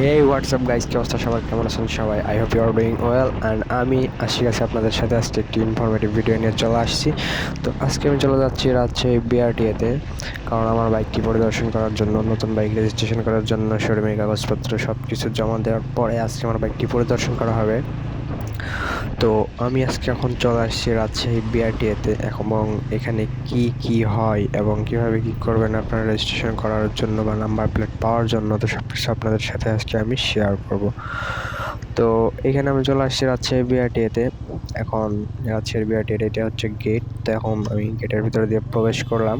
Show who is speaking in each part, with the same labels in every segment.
Speaker 1: হে WhatsApp guys কি অবস্থা? সবাই কেমন আছেন? সবাই I hope you are doing well and আমি আশি গেছি আপনাদের সাথে। আজকে একটি ইনফরমেটিভ ভিডিও নিয়ে চলে আসছি। তো আজকে আমি চলে যাচ্ছি রাজশাহী বিআরটিএতে কারণ আমার বাইকটি পরিদর্শন করার জন্য, নতুন বাইক রেজিস্ট্রেশন করার জন্য শোরুমের কাগজপত্র সব কিছু জমা দেওয়ার পরে আজকে আমার বাইকটি পরিদর্শন করা হবে। তো আমি আজকে এখন চলে আসছি রাজশাহী বিআরটিএতে এবং এখানে কি কি হয় এবং কীভাবে কি করবেন আপনারা রেজিস্ট্রেশন করার জন্য বা নাম্বার প্লেট পাওয়ার জন্য, তো সব কিছু আপনাদের সাথে আজকে আমি শেয়ার করব। তো এখানে আমি চলে আসছি রাজশাহী বিআরটিএতে এখন রাজশাহী বিআরটিএ এটা হচ্ছে গেট তো এখন আমি গেটের ভিতরে দিয়ে প্রবেশ করলাম।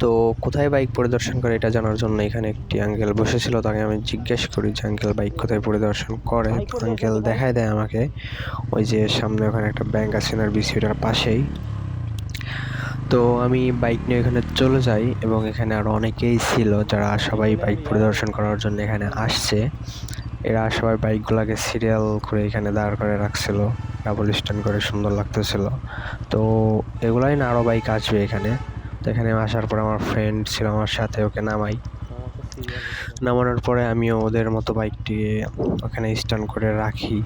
Speaker 1: তো কোথায় বাইক পরিদর্শন করে এটা জানার জন্য এখানে একটি আঙ্কেল বসেছিল তাকে আমি জিজ্ঞেস করি যে আঙ্কেল বাইক কোথায় পরিদর্শন করে? আঙ্কেল দেখায় দেয় আমাকে ওই যে সামনে ওখানে একটা ব্যাংক আছে আর বিসিটার পাশেই। তো আমি বাইক নিয়ে এখানে চলে যাই এবং এখানে আরও অনেকেই ছিল যারা সবাই বাইক পরিদর্শন করার জন্য এখানে আসছে। এরা সবাই বাইকগুলোকে সিরিয়াল করে এখানে দাঁড় করে রাখছিল ডাবল স্ট্যান্ড করে সুন্দর লাগতেছিল। তো এগুলাই না আরও বাইক আসবে এখানে। তো এখানে আসার পর আমার ফ্রেন্ড ছিল আমার সাথে, ওকে নামাই। নামানোর পরে আমিও ওদের মতো বাইকটি ওখানে স্ট্যান্ড করে রাখি।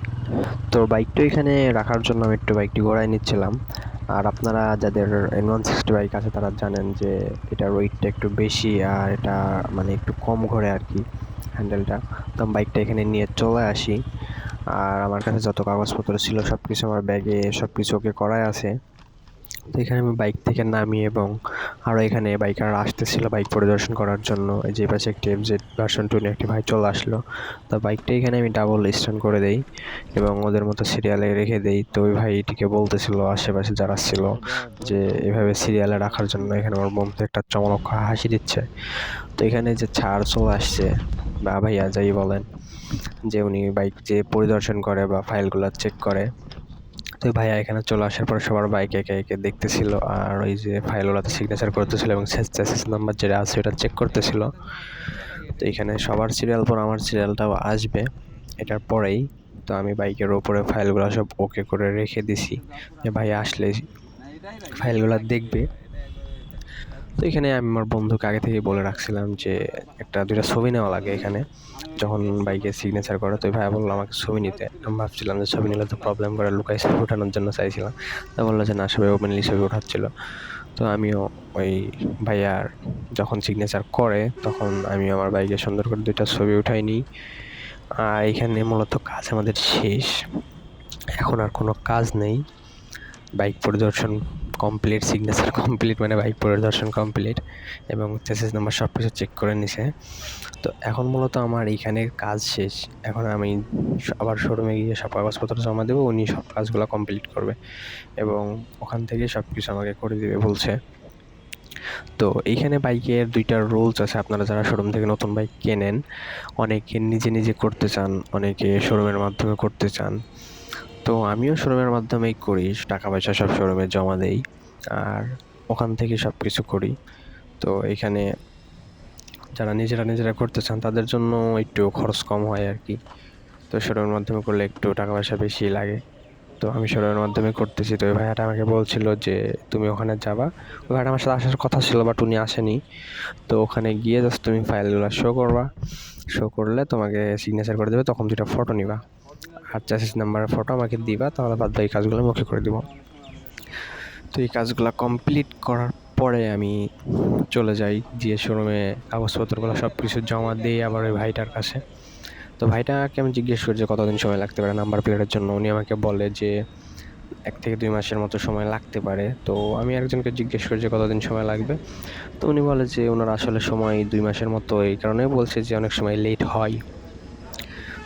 Speaker 1: তো বাইকটি এখানে রাখার জন্য আমি একটু বাইকটি ঘোরায় নিচ্ছিলাম। আর আপনারা যাদের এন ওয়ান সিক্সটি বাইক আছে তারা জানেন যে এটার ওয়েটটা একটু বেশি আর এটা মানে একটু কম ঘোরে আর কি হ্যান্ডেলটা তো বাইকটা এখানে নিয়ে চলে আসি। আর আমার কাছে যত কাগজপত্র ছিল সব কিছু আমার ব্যাগে সব কিছু ওকে করাই আছে। তো এখানে আমি বাইক থেকে নামি এবং আরও এখানে বাইকার আসতেছিল বাইক পরিদর্শন করার জন্য। যে পাশে একটি এফজেড ভার্সন টু একটি ভাই চলে আসলো। তো বাইকটা এখানে আমি ডাবল স্ট্যান্ড করে দেই এবং ওদের মতো সিরিয়ালে রেখে দেই। তো ওই ভাইটিকে বলতেছিল আশেপাশে যারা ছিল যে, এভাবে সিরিয়ালে রাখার জন্য এখানে আমার বন্ধু একটা চমক হাসি দিচ্ছে। তো এখানে যে ছাড় চলে আসছে, বা ভাইয়া, যাই বলেন যে, উনি বাইক যে পরিদর্শন করে বা ফাইলগুলো চেক করে তো ভাইয়া এখানে চলে আসার পর সবার বাইক একে একে দেখতেছিল আর ওই যে ফাইলগুলোতে সিগনেচার করতেছিল এবং চ্যাসিস নাম্বার যেটা আছে ওটা চেক করতেছিল। তো এখানে সবার সিরিয়াল পর আমার সিরিয়ালটাও আসবে, এটার পরেই তো আমি বাইকের ওপরে ফাইলগুলো সব ওকে করে রেখে দিছি। যে ভাই আসলে ফাইলগুলো দেখবে। তো এখানে আমি আমার বন্ধুকে আগে থেকেই বলে রাখছিলাম যে একটা, দুইটা ছবি নেওয়া লাগে এখানে। যখন বাইকে সিগনেচার করে, তো ভাই বলল আমাকে ছবি নিতে। আমি ভাবছিলাম যে ছবি নিলে তো প্রবলেম করে লুকাই ছবি ওঠানোর জন্য চাইছিলাম। তা বলল যে না, সবাই ওপেনলি ছবি ওঠাচ্ছিল। তো আমিও ওই ভাইয়ার যখন সিগনেচার করে, তখন আমি আমার বাইকে সুন্দর করে দুইটা ছবি উঠাই নিই। আর এখানে মূলত কাজ আমাদের শেষ। এখন আর কোনো কাজ নেই। বাইক পরিদর্শন কমপ্লিট সিগনেচার কমপ্লিট মানে বাইক পরিদর্শন কমপ্লিট এবং চেসিস নাম্বার সব কিছু চেক করে নিছে। তো এখন মূলত আমার এইখানের কাজ শেষ। এখন আমি আবার শোরুমে গিয়ে সব কাগজপত্র জমা দেবো, উনি সব কাজগুলো কমপ্লিট করবে এবং ওখান থেকে সব কিছু আমাকে করে দেবে বলছে। তো এইখানে বাইকের দুইটা রুলস আছে, আপনারা যারা শোরুম থেকে নতুন বাইক কেনেন, অনেকে নিজে নিজে করতে চান, অনেকে শোরুমের মাধ্যমে করতে চান। তো আমিও শোরুমের মাধ্যমেই করি টাকা পয়সা সব শোরুমে জমা দেই আর ওখান থেকে সব কিছু করি। তো এখানে যারা নিজেরা নিজেরা করতে চান তাদের জন্য একটু খরচ কম হয় আর কি। তো শোরুমের মাধ্যমে করলে একটু টাকা পয়সা বেশি লাগে। তো আমি শোরুমের মাধ্যমে করতেছি। তো ওই ভাইয়াটা আমাকে বলছিল যে, তুমি ওখানে যাবা? ওই ভাইয়াটা আমার সাথে আসার কথা ছিল বাট উনি আসেনি। তো ওখানে গিয়ে জাস্ট তুমি ফাইলগুলো শো করবা। শো করলে তোমাকে সিগনেচার করে দেবে, তখন দুইটা ফটো নিবা। আর চাষিস নাম্বারের ফটো আমাকে দিবা, তাহলে বাদ বাকি কাজগুলো আমি করে দেবো। তো এই কাজগুলো কমপ্লিট করার পরে আমি চলে যাই দিয়ে শোরুমে কাগজপত্রগুলো সব কিছু জমা দিই আবার ওই ভাইটার কাছে। তো ভাইটাকে আমি জিজ্ঞেস করি যে কতদিন সময় লাগতে পারে নাম্বার প্লেটের জন্য? উনি আমাকে বলে যে এক থেকে দুই মাসের মতো সময় লাগতে পারে। তো আমি একজনকে জিজ্ঞেস করি যে কতদিন সময় লাগবে? তো উনি বলে যে ওনার আসলে সময় দুই মাসের মতো, এই কারণে বলছে যে অনেক সময় লেট হয়।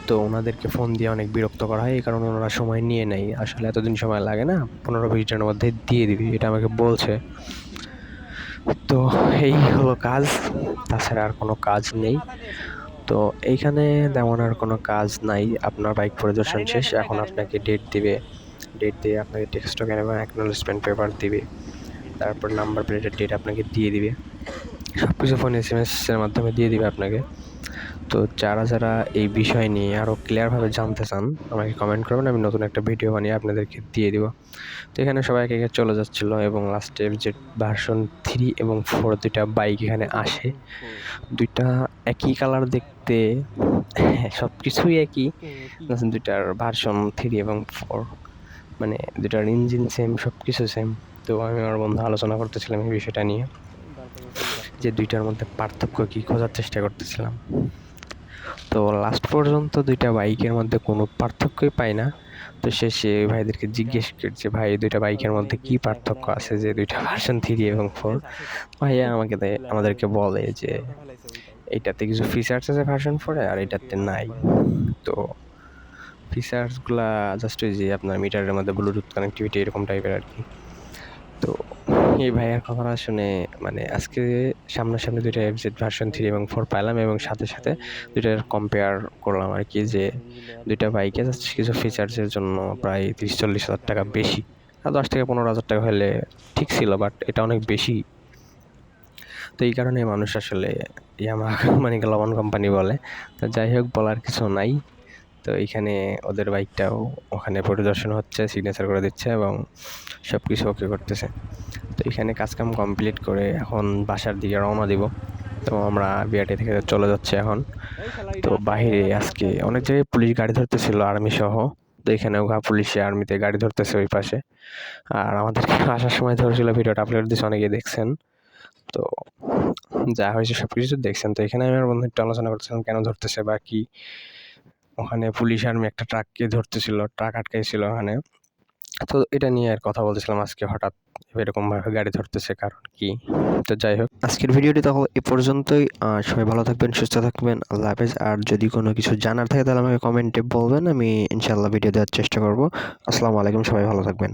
Speaker 1: তো ওনাদেরকে ফোন দিয়ে অনেক বিরক্ত করা হয়, এই কারণে ওনারা সময় নিয়ে নেয়। আসলে এতদিন সময় লাগে না, পনেরো বিশ মধ্যে দিয়ে দিবি, এটা আমাকে বলছে। তো এই হলো কাজ, তাছাড়া আর কোনো কাজ নেই। তো এইখানে তেমন আর কোনো কাজ নাই, আপনার বাইক পরিদর্শন শেষ, এখন আপনাকে ডেট দিবে। ডেট দিয়ে আপনাকে টেক্সট টোকেন এবং অ্যাকনোলেজমেন্ট পেপার দিবে। তারপর নাম্বার প্লেটের ডেট আপনাকে দিয়ে দিবে। সব কিছু ফোন এস এম এসের মাধ্যমে দিয়ে দিবে আপনাকে। তো যারা যারা এই বিষয় নিয়ে আরও ক্লিয়ারভাবে জানতে চান, আমাকে কমেন্ট করবেন, আমি নতুন একটা ভিডিও বানিয়ে আপনাদেরকে দিয়ে দিব। তো এখানে সবাই একে চলে যাচ্ছিল এবং লাস্টে যে ভার্সন থ্রি এবং ফোর দুইটা বাইক এখানে আসে। দুইটা একই কালার দেখতে সব কিছুই একই। দুইটার ভার্সন থ্রি এবং ফোর মানে দুটার ইঞ্জিন সেম সব কিছু সেম তো আমি আমার বন্ধু আলোচনা করতেছিলাম এই বিষয়টা নিয়ে, যে দুইটার মধ্যে পার্থক্য কী খোঁজার চেষ্টা করতেছিলাম। তো লাস্ট পর্যন্ত দুইটা বাইকের মধ্যে কোনো পার্থক্যই পাই না। তো শেষে ভাইদেরকে জিজ্ঞেস করছে ভাই, দুইটা বাইকের মধ্যে কি পার্থক্য আছে যে দুইটা ভার্সন থ্রি এবং ফোর ভাইয়া আমাকে আমাদেরকে বলে যে, এইটাতে কিছু ফিচার্স আছে ভার্সন ফোরে আর এটাতে নাই। তো ফিচার্সগুলা জাস্ট ওই যে আপনার মিটারের মধ্যে ব্লুটুথ কানেক্টিভিটি এরকম টাইপের আর কি। এই ভাইয়ের কথাটা শুনে মানে আজকে সামনাসামনি দুইটা এফজেড ভার্সন থ্রি এবং ফোর পাইলাম এবং সাথে সাথে দুইটার কম্পেয়ার করলাম আর কি যে দুইটা বাইকে কিছু ফিচার্সের জন্য প্রায় তিরিশ চল্লিশ হাজার টাকা বেশি। আর দশ থেকে পনেরো হাজার টাকা হলে ঠিক ছিল বাট এটা অনেক বেশি। তো এই কারণে মানুষ আসলে ইয়ামা মানে লবণ কোম্পানি বলে। তো যাই হোক, বলার কিছু নাই। তো এইখানে ওদের বাইকটাও ওখানে পরিদর্শন হচ্ছে সিগনেচার করে দিচ্ছে এবং সব কিছু ওকে করতেছে। তো এখানে কাজকাম কমপ্লিট করে এখন বাসার দিকে রওনা দিব। তো আমরা বিআরটি থেকে চলে যাচ্ছি এখন। তো বাইরে আজকে অনেক জায়গায় পুলিশ গাড়ি ধরতেছিল আর্মি সহ। তো এখানেও গা পুলিশে আর্মিতে গাড়ি ধরতেছে ওই পাশে। আর আমাদেরকে আসার সময় ধরেছিল, ভিডিওটা আপলোড দিয়েছে অনেকে দেখছেন। তো যা হয়েছে সব কিছু দেখছেন। তো এখানে আমি আমার বন্ধু একটু আলোচনা করছিলাম কেন ধরতেছে বা কি? ওখানে পুলিশ আর্মি একটা ট্রাককে ধরতেছিল, ট্রাক আটকাইছিল ওখানে। তো এটা নিয়ে আর কথা বলতেছিলাম আজকে হঠাৎ, এরকমভাবে গাড়ি ধরতেছে কারণ কি? তো যাই হোক। আজকের ভিডিওটি তখন এ পর্যন্তই। সবাই ভালো থাকবেন, সুস্থ থাকবেন। আল্লাহ হাফেজ। আর যদি কোনো কিছু জানার থাকে তাহলে আমাকে কমেন্টে বলবেন, আমি ইনশাল্লাহ ভিডিও দেওয়ার চেষ্টা করব। আসসালামু আলাইকুম, সবাই ভালো থাকবেন।